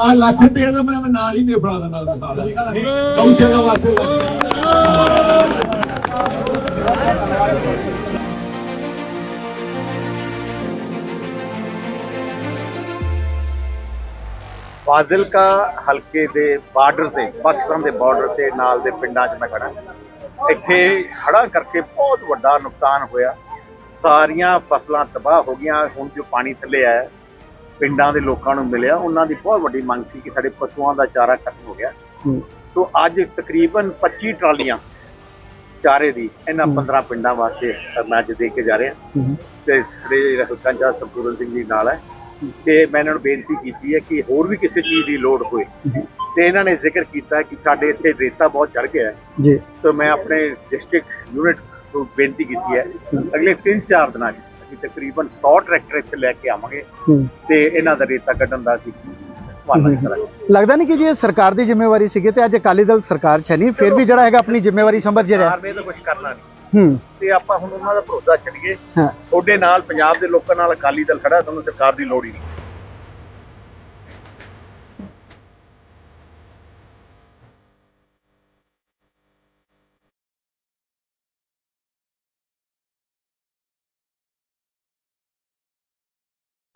ਆ ਲੱਖ ਰੁਪਏ ਦਾ ਮੈਂ ਨਾਲ ਹੀ ਦੇ ਫੜਾ ਦੇਣਾ ਸਾਰਾ ਕੌਂਸਲ ਵਾਸਤੇ। ਫਾਜ਼ਿਲਕਾ ਹਲਕੇ ਦੇ ਬਾਰਡਰ ਤੇ, ਪਾਕਿਸਤਾਨ ਦੇ ਬਾਰਡਰ ਤੇ ਨਾਲ ਦੇ ਪਿੰਡਾਂ 'ਚ ਮੈਂ ਖੜਾ ਇੱਥੇ ਹੜ੍ਹਾਂ ਕਰਕੇ ਬਹੁਤ ਵੱਡਾ ਨੁਕਸਾਨ ਹੋਇਆ। ਸਾਰੀਆਂ ਫਸਲਾਂ ਤਬਾਹ ਹੋ ਗਈਆਂ, ਹੁਣ ਜੋ ਪਾਣੀ ਥੱਲੇ ਆਇਆ ਪਿੰਡਾਂ ਦੇ ਲੋਕਾਂ ਨੂੰ ਮਿਲਿਆ ਉਹਨਾਂ ਦੀ ਬਹੁਤ ਵੱਡੀ ਮੰਗ ਸੀ ਕਿ ਸਾਡੇ ਪਸ਼ੂਆਂ ਦਾ ਚਾਰਾ ਖਤਮ ਹੋ ਗਿਆ। ਸੋ ਅੱਜ ਤਕਰੀਬਨ 25 ਟਰਾਲੀਆਂ ਚਾਰੇ ਦੀ ਇਹਨਾਂ 15 ਪਿੰਡਾਂ ਵਾਸਤੇ ਮੈਂ ਅੱਜ ਦੇ ਕੇ ਜਾ ਰਿਹਾ। ਤੇ ਜਿਹੜੇ ਹਲਕਾ ਜੱਜ ਸੰਪੂਰਨ ਸਿੰਘ ਜੀ ਨਾਲ ਹੈ। ਤੇ ਮੈਂ ਇਹਨਾਂ ਨੂੰ ਬੇਨਤੀ ਕੀਤੀ ਹੈ ਕਿ ਹੋਰ ਵੀ ਕਿਸੇ ਚੀਜ਼ ਦੀ ਲੋੜ ਹੋਏ। ਤੇ ਇਹਨਾਂ ਨੇ ਜ਼ਿਕਰ ਕੀਤਾ ਕਿ ਸਾਡੇ ਇੱਥੇ ਰੇਤਾ ਬਹੁਤ ਚੜ ਗਿਆ ਹੈ। ਜੀ। ਤਾਂ ਮੈਂ ਆਪਣੇ ਡਿਸਟ੍ਰਿਕਟ ਯੂਨਿਟ ਨੂੰ ਬੇਨਤੀ ਕੀਤੀ ਹੈ। ਅਗਲੇ 3-4 ਦਿਨਾਂ 'ਚ ਅਸੀਂ ਤਕਰੀਬਨ 100 ਟਰੈਕਟਰ ਇੱਥੇ ਲੈ ਕੇ ਆਵਾਂਗੇ ਤੇ ਇਹਨਾਂ ਦਾ ਰੇਤਾ ਕੱਢਣ ਦਾ ਅਸੀਂ ਲੱਗਦਾ ਨਹੀਂ ਕਿ ਜੀ ਇਹ ਸਰਕਾਰ ਦੀ ਜ਼ਿੰਮੇਵਾਰੀ ਸੀਗੀ ਤੇ ਅੱਜ ਅਕਾਲੀ ਦਲ ਸਰਕਾਰ 'ਚ ਨਹੀਂ ਫਿਰ ਵੀ ਜਿਹੜਾ ਹੈਗਾ ਆਪਣੀ ਜ਼ਿੰਮੇਵਾਰੀ ਸਮਝ ਰਿਹਾ। ਸਰਕਾਰ ਨੇ ਤਾਂ ਕੁਝ ਕਰਨਾ ਨਹੀਂ। ਹੂੰ। ਤੇ ਆਪਾਂ ਹੁਣ ਉਹਨਾਂ ਦਾ ਭਰੋਸਾ ਛੱਡੀਏ ਤੁਹਾਡੇ ਨਾਲ ਪੰਜਾਬ ਦੇ ਲੋਕਾਂ ਨਾਲ ਅਕਾਲੀ ਦਲ ਖੜਾ ਤੁਹਾਨੂੰ ਸਰਕਾਰ ਦੀ ਲੋੜ ਹੀ ਨਹੀਂ।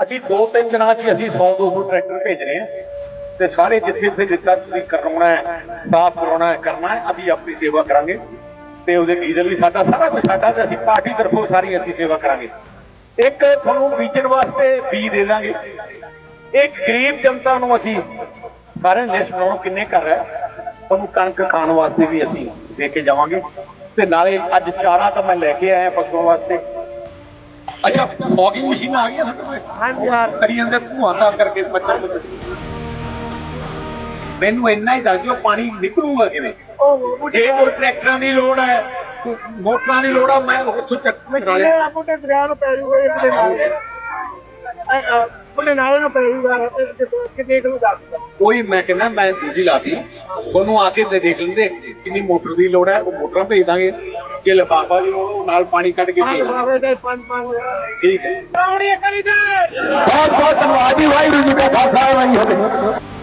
ਅਸੀਂ ਦੋ ਤਿੰਨ ਦਿਨਾਂ 'ਚ ਹੀ ਅਸੀਂ 100 200 ਟਰੈਕਟਰ ਭੇਜ ਰਹੇ ਹਾਂ ਤੇ ਸਾਰੇ ਜਿੱਥੇ ਜਿੱਥੇ ਜਿੱਦਾਂ ਤੁਸੀਂ ਕਰਾਉਣਾ ਹੈ, ਸਾਫ਼ ਕਰਾਉਣਾ ਹੈ, ਕਰਨਾ ਹੈ, ਅਸੀਂ ਆਪਣੀ ਸੇਵਾ ਕਰਾਂਗੇ। ਤੇ ਉਹਦੇ ਡੀਜ਼ਲ ਵੀ ਸਾਡਾ, ਸਾਰਾ ਕੁਝ ਸਾਡਾ ਤੇ ਅਸੀਂ ਪਾਰਟੀ ਤਰਫੋਂ ਸਾਰੀ ਅਸੀਂ ਸੇਵਾ ਕਰਾਂਗੇ। ਇੱਕ ਤੁਹਾਨੂੰ ਬੀਜਣ ਵਾਸਤੇ ਬੀ ਦੇ ਦਾਂਗੇ। ਇੱਕ ਗਰੀਬ ਜਨਤਾ ਨੂੰ ਅਸੀਂ ਸਾਰੇ ਲਿਸਟ ਬਣਾਉਣ ਕਿੰਨੇ ਕਰ ਰਿਹਾ ਤੁਹਾਨੂੰ ਕਣਕ ਖਾਣ ਵਾਸਤੇ ਵੀ ਅਸੀਂ ਦੇ ਕੇ ਜਾਵਾਂਗੇ। ਤੇ ਨਾਲੇ ਅੱਜ ਚਾਰਾ ਤਾਂ ਮੈਂ ਲੈ ਕੇ ਆਇਆ ਪਸ਼ੂਆਂ ਵਾਸਤੇ। ਅੱਛਾ ਫੌਗਿੰਗ ਮਸ਼ੀਨਾਂ ਆ ਗਈਆਂ ਸਾਡੇ ਕੋਲ? ਹਾਂਜੀ ਹਾਂ। ਕਰੀ ਜਾਂਦੇ ਧੂਆਂ ਦਾ ਕਰਕੇ ਮੱਛਰ ਮੁੱਛਰ ਮੈਨੂੰ ਇੰਨਾ ਹੀ ਦੱਸ ਦਿਓ ਪਾਣੀ ਨਿਕਲੂਗਾ ਕਿਵੇਂ? ਜੇ ਕੋਈ ਟਰੈਕਟਰਾਂ ਦੀ ਲੋੜ ਹੈ ਕੋਈ ਮੋਟਰਾਂ ਦੀ ਲੋੜ ਆ ਮੈਂ ਉੱਥੋਂ ਚੱਕ ਕਰਾ ਲਿਆ ਆਪਣੇ ਦਰਿਆ ਨੂੰ ਪੈ ਜੂਗਾ ਇਹ ਬੁੱਢੇ ਨਾਲ। ਬੁੱਢੇ ਨਾਲ ਨੂੰ ਪੈ ਜੂਗਾ ਕਿ ਦੇਖ ਲਓ ਦੱਸ ਕੋਈ ਮੈਂ ਕਹਿੰਦਾ ਮੈਂ ਦੂਜੀ ਲਾਤੀ। ਉਹਨੂੰ ਆ ਕੇ ਦੇਖ ਲੈਂਦੇ ਕਿੰਨੀ ਮੋਟਰ ਦੀ ਲੋੜ ਹੈ ਉਹ ਮੋਟਰਾਂ ਭੇਜ ਦਾਂਗੇ। ਜੇ ਲਫਾਫਾ ਲੋੜ ਉਹ ਨਾਲ ਪਾਣੀ ਕੱਢ ਕੇ ਪੰਜ ਪੰਜ ਠੀਕ ਹੈ। ਬਹੁਤ ਬਹੁਤ ਧੰਨਵਾਦ ਜੀ ਵਾਹਿਗੁਰੂ ਜੀ ਕਾ ਖਾਲਸਾ ਵਾਹਿਗੁਰੂ ਜੀ ਕੀ ਫਤਿਹ।